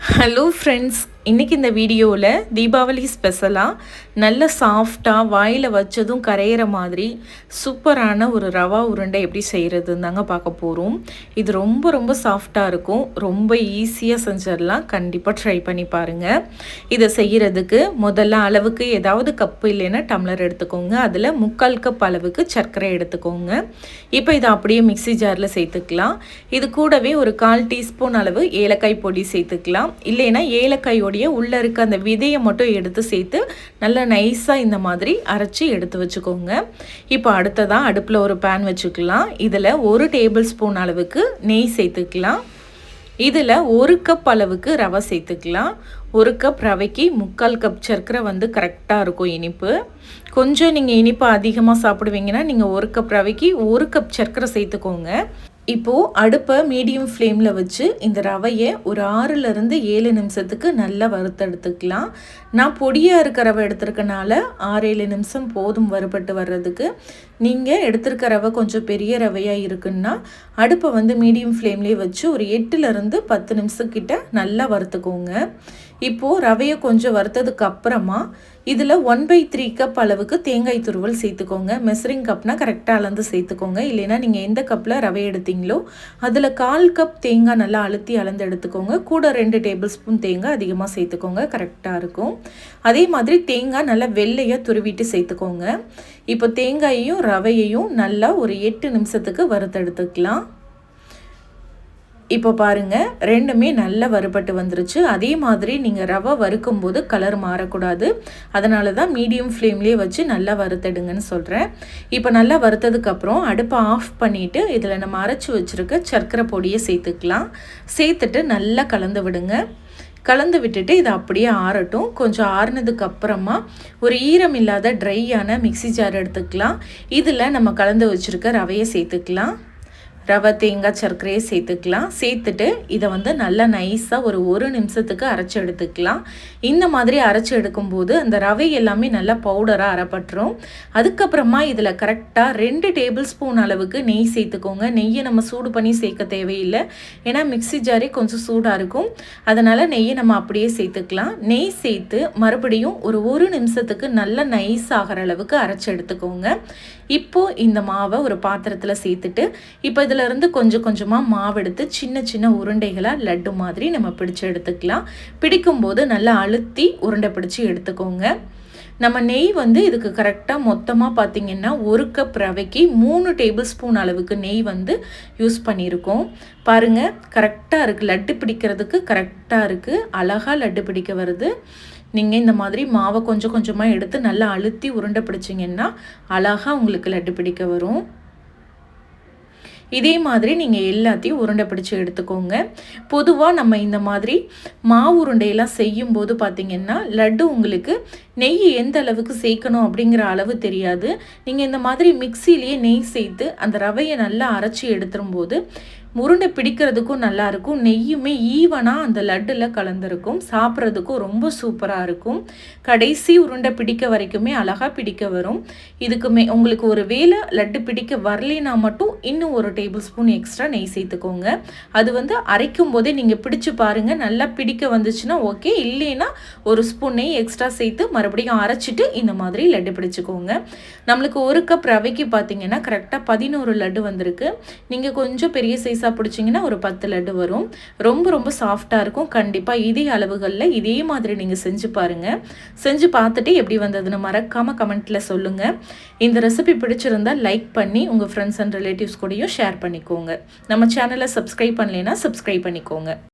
Hello friends இன்றைக்கி இந்த வீடியோவில் தீபாவளி ஸ்பெஷலாக நல்ல சாஃப்டாக வாயில் வச்சதும் கரையிற மாதிரி சூப்பரான ஒரு ரவா உருண்டை எப்படி செய்கிறதுன்னு தாங்க பார்க்க போகிறோம் இது ரொம்ப ரொம்ப சாஃப்டாக இருக்கும். ரொம்ப ஈஸியாக செஞ்சிடலாம் கண்டிப்பாக ட்ரை பண்ணி பாருங்கள் இதை செய்கிறதுக்கு முதல்ல அளவுக்கு ஏதாவது கப்பு இல்லைன்னா டம்ளர் எடுத்துக்கோங்க. அதில் முக்கால் கப் அளவுக்கு சர்க்கரை எடுத்துக்கோங்க. இப்போ இதை அப்படியே மிக்சி ஜாரில் சேர்த்துக்கலாம். இது கூடவே ஒரு கால் டீஸ்பூன் அளவு ஏலக்காய் பொடி சேர்த்துக்கலாம். இல்லைன்னா ஏலக்காயோட அதோடைய உள்ளே இருக்க அந்த விதையை மட்டும் எடுத்து சேர்த்து நல்லா நைஸாக இந்த மாதிரி அரைச்சி எடுத்து வச்சுக்கோங்க. இப்போ அடுத்ததாக அடுப்பில் ஒரு பேன் வச்சுக்கலாம். இதில் ஒரு டேபிள் ஸ்பூன் அளவுக்கு நெய் சேர்த்துக்கலாம். இதில் ஒரு கப் அளவுக்கு ரவை சேர்த்துக்கலாம். ஒரு கப் ரவைக்கு முக்கால் கப் சர்க்கரை வந்து கரெக்டாக இருக்கும் இனிப்பு. கொஞ்சம் நீங்கள் இனிப்பு அதிகமாக சாப்பிடுவீங்கன்னா நீங்கள் ஒரு கப் ரவைக்கு ஒரு கப் சர்க்கரை சேர்த்துக்கோங்க. இப்போது அடுப்பை மீடியம் ஃப்ளேமில் வச்சு இந்த ரவையை ஒரு ஆறுலேருந்து ஏழு நிமிஷத்துக்கு நல்லா வறுத்தெடுத்துக்கலாம். நான் பொடியாக இருக்க ரவை எடுத்துருக்கனால ஆறு ஏழு நிமிஷம் போதும் வறுபட்டு வர்றதுக்கு. நீங்கள் எடுத்துருக்க ரவை கொஞ்சம் பெரிய ரவையாக இருக்குன்னா அடுப்பை வந்து மீடியம் ஃப்ளேம்லேயே வச்சு ஒரு எட்டுலேருந்து பத்து நிமிஷக்கிட்ட நல்லா வறுத்துக்கோங்க. இப்போது ரவையை கொஞ்சம் வறுத்ததுக்கு அப்புறமா இதில் ஒன் பை த்ரீ கப் அளவுக்கு தேங்காய் துருவல் சேர்த்துக்கோங்க. மெசரிங் கப்னால் கரெக்டாக அளந்து சேர்த்துக்கோங்க. இல்லைன்னா நீங்கள் எந்த கப்பில் ரவை எடுத்தீங்களோ அதில் கால் கப் தேங்காய் நல்லா அழுத்தி அளந்து எடுத்துக்கோங்க. கூட ரெண்டு டேபிள் ஸ்பூன் தேங்காய் அதிகமாக சேர்த்துக்கோங்க. கரெக்டாக இருக்கும். அதே மாதிரி தேங்காய் நல்லா வெள்ளையாக துருவிட்டு சேர்த்துக்கோங்க. இப்போ தேங்காயையும் ரவையையும் நல்லா ஒரு எட்டு நிமிஷத்துக்கு வறுத்தெடுத்துக்கலாம். இப்போ பாருங்கள் ரெண்டுமே நல்லா வறுபட்டு வந்துருச்சு. அதே மாதிரி நீங்கள் ரவை வறுக்கும் போது கலர் மாறக்கூடாது. அதனால தான் மீடியம் ஃப்ளேம்லேயே வச்சு நல்லா வறுத்தெடுங்கன்னு சொல்கிறேன் இப்போ நல்லா வறுத்ததுக்கப்புறம் அடுப்பை ஆஃப் பண்ணிவிட்டு இதில் நம்ம அரைச்சி வச்சுருக்க சர்க்கரை பொடியை சேர்த்துக்கலாம். சேர்த்துட்டு நல்லா கலந்து விடுங்க. கலந்து விட்டுட்டு இதை அப்படியே ஆறட்டும். கொஞ்சம் ஆறுனதுக்கு அப்புறமா ஒரு ஈரம் இல்லாத ட்ரையான மிக்சி ஜார் எடுத்துக்கலாம். இதில் நம்ம கலந்து வச்சுருக்க ரவையை சேர்த்துக்கலாம். ரவை தேங்காய் சர்க்கரையை சேர்த்துக்கலாம். சேர்த்துட்டு இதை வந்து நல்லா நைஸாக ஒரு ஒரு நிமிஷத்துக்கு அரைச்சி எடுத்துக்கலாம். இந்த மாதிரி அரைச்சி எடுக்கும்போது அந்த ரவை எல்லாமே நல்லா பவுடராக அரைப்பட்டுரும். அதுக்கப்புறமா இதில் கரெக்டாக ரெண்டு டேபிள் ஸ்பூன் அளவுக்கு நெய் சேர்த்துக்கோங்க. நெய்யை நம்ம சூடு பண்ணி சேர்க்க தேவையில்லை. ஏன்னா மிக்சி ஜாரே கொஞ்சம் சூடாக இருக்கும். அதனால் நெய்யை நம்ம அப்படியே சேர்த்துக்கலாம். நெய் சேர்த்து மறுபடியும் ஒரு ஒரு நிமிஷத்துக்கு நல்லா நைஸ் ஆகிற அளவுக்கு அரைச்சி எடுத்துக்கோங்க. இப்போது இந்த மாவை ஒரு பாத்திரத்தில் சேர்த்துட்டு இப்போ இதிலிருந்து கொஞ்சம் கொஞ்சமாக மாவு எடுத்து சின்ன சின்ன உருண்டைகளாக லட்டு மாதிரி நம்ம பிடிச்சி எடுத்துக்கலாம். பிடிக்கும்போது நல்லா அழுத்தி உருண்டை பிடிச்சி எடுத்துக்கோங்க. நம்ம நெய் வந்து இதுக்கு கரெக்டாக மொத்தமாக பார்த்திங்கன்னா ஒரு கப் ரவைக்கு மூணு டேபிள் ஸ்பூன் அளவுக்கு நெய் வந்து யூஸ் பண்ணியிருக்கோம். பாருங்கள் கரெக்டாக இருக்குது லட்டு பிடிக்கிறதுக்கு கரெக்டாக இருக்குது அழகாக லட்டு பிடிக்க வருது. நீங்கள் இந்த மாதிரி மாவை கொஞ்சம் கொஞ்சமாக எடுத்து நல்லா அழுத்தி உருண்டை பிடிச்சிங்கன்னா அழகாக உங்களுக்கு லட்டு பிடிக்க வரும். இதே மாதிரி நீங்கள் எல்லாத்தையும் உருண்டை பிடிச்சி எடுத்துக்கோங்க. பொதுவாக நம்ம இந்த மாதிரி மாவு உருண்டையெல்லாம் செய்யும்போது பார்த்திங்கன்னா லட்டு உங்களுக்கு நெய் எந்த அளவுக்கு சேர்க்கணும் அப்படிங்கிற அளவு தெரியாது. நீங்கள் இந்த மாதிரி மிக்சிலேயே நெய் சேர்த்து அந்த ரவையை நல்லா அரைச்சி எடுத்துரும்போது உருண்டை பிடிக்கிறதுக்கும் நல்லாயிருக்கும் நெய்யுமே ஈவனாக அந்த லட்டில் கலந்துருக்கும். சாப்பிட்றதுக்கும் ரொம்ப சூப்பராக இருக்கும். கடைசி உருண்டை பிடிக்க வரைக்குமே அழகாக பிடிக்க வரும். இதுக்குமே உங்களுக்கு ஒரு வேலை லட்டு பிடிக்க வரலைன்னா மட்டும் இன்னும் ஒரு டேபிள் ஸ்பூன் எக்ஸ்ட்ரா நெய் சேர்த்துக்கோங்க. அது வந்து அரைக்கும் போதே நீங்கள் பிடிச்சு பாருங்கள் நல்லா பிடிக்க வந்துச்சுன்னா ஓகே. இல்லைன்னா ஒரு ஸ்பூன் நெய் எக்ஸ்ட்ரா சேர்த்து மறுபடியும் அரைச்சிட்டு இந்த மாதிரி லட்டு பிடிச்சிக்கோங்க. நம்மளுக்கு ஒரு கப் ரவைக்கு பார்த்தீங்கன்னா கரெக்டாக பதினோரு லட்டு வந்திருக்கு. நீங்கள் கொஞ்சம் பெரிய சைஸ் பீஸாக பிடிச்சிங்கன்னா ஒரு பத்து லட்டு வரும். ரொம்ப ரொம்ப சாஃப்டாக இருக்கும். கண்டிப்பாக இதே அளவுகளில் இதே மாதிரி நீங்கள் செஞ்சு பாருங்கள் செஞ்சு பார்த்துட்டு எப்படி வந்ததுன்னு மறக்காமல் கமெண்ட்டில் சொல்லுங்கள் இந்த ரெசிபி பிடிச்சிருந்தால் லைக் பண்ணி உங்கள் ஃப்ரெண்ட்ஸ் அண்ட் ரிலேட்டிவ்ஸ் கூடயும் ஷேர் பண்ணிக்கோங்க. நம்ம சேனலை சப்ஸ்கிரைப் பண்ணலைன்னா சப்ஸ்கிரைப் பண்ணிக்கோங்க.